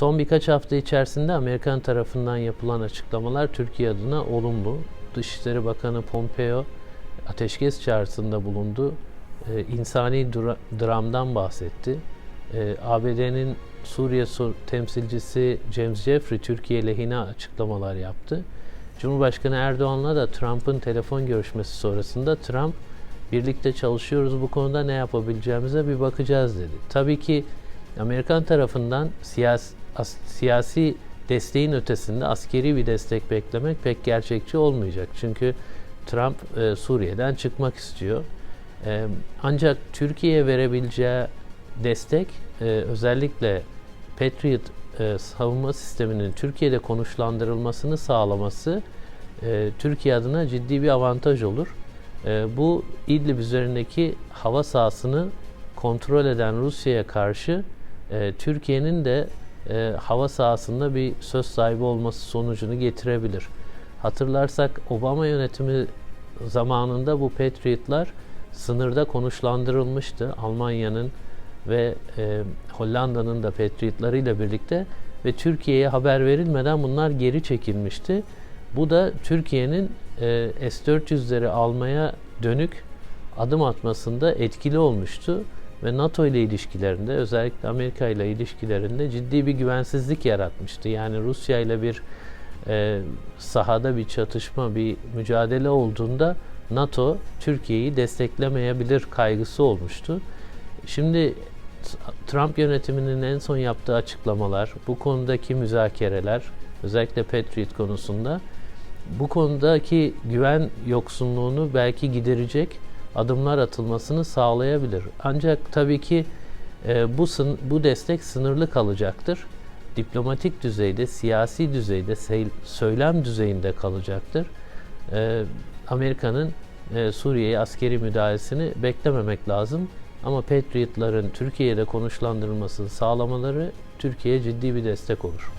Son birkaç hafta içerisinde Amerikan tarafından yapılan açıklamalar Türkiye adına olumlu. Dışişleri Bakanı Pompeo ateşkes çağrısında bulundu. Ee, insani dra- dramdan bahsetti. Ee, ABD'nin Suriye sur- temsilcisi James Jeffrey Türkiye lehine açıklamalar yaptı. Cumhurbaşkanı Erdoğan'la da Trump'ın telefon görüşmesi sonrasında Trump birlikte çalışıyoruz bu konuda ne yapabileceğimize bir bakacağız dedi. Tabii ki Amerikan tarafından siyasi, as- siyasi desteğin ötesinde askeri bir destek beklemek pek gerçekçi olmayacak. Çünkü Trump e, Suriye'den çıkmak istiyor. E, ancak Türkiye'ye verebileceği destek e, özellikle Patriot e, savunma sisteminin Türkiye'de konuşlandırılmasını sağlaması e, Türkiye adına ciddi bir avantaj olur. E, bu İdlib üzerindeki hava sahasını kontrol eden Rusya'ya karşı e, Türkiye'nin de e, hava sahasında bir söz sahibi olması sonucunu getirebilir. Hatırlarsak Obama yönetimi zamanında bu Patriot'lar sınırda konuşlandırılmıştı. Almanya'nın ve e, Hollanda'nın da Patriot'larıyla birlikte ve Türkiye'ye haber verilmeden bunlar geri çekilmişti. Bu da Türkiye'nin e, S-400'leri almaya dönük adım atmasında etkili olmuştu ve NATO ile ilişkilerinde özellikle Amerika ile ilişkilerinde ciddi bir güvensizlik yaratmıştı. Yani Rusya ile bir e, sahada bir çatışma, bir mücadele olduğunda NATO Türkiye'yi desteklemeyebilir kaygısı olmuştu. Şimdi Trump yönetiminin en son yaptığı açıklamalar, bu konudaki müzakereler, özellikle Patriot konusunda bu konudaki güven yoksunluğunu belki giderecek adımlar atılmasını sağlayabilir. Ancak tabii ki e, bu bu destek sınırlı kalacaktır. Diplomatik düzeyde, siyasi düzeyde, söylem düzeyinde kalacaktır. E, Amerika'nın e, Suriye'ye askeri müdahalesini beklememek lazım. Ama Patriot'ların Türkiye'de konuşlandırılmasını sağlamaları Türkiye'ye ciddi bir destek olur.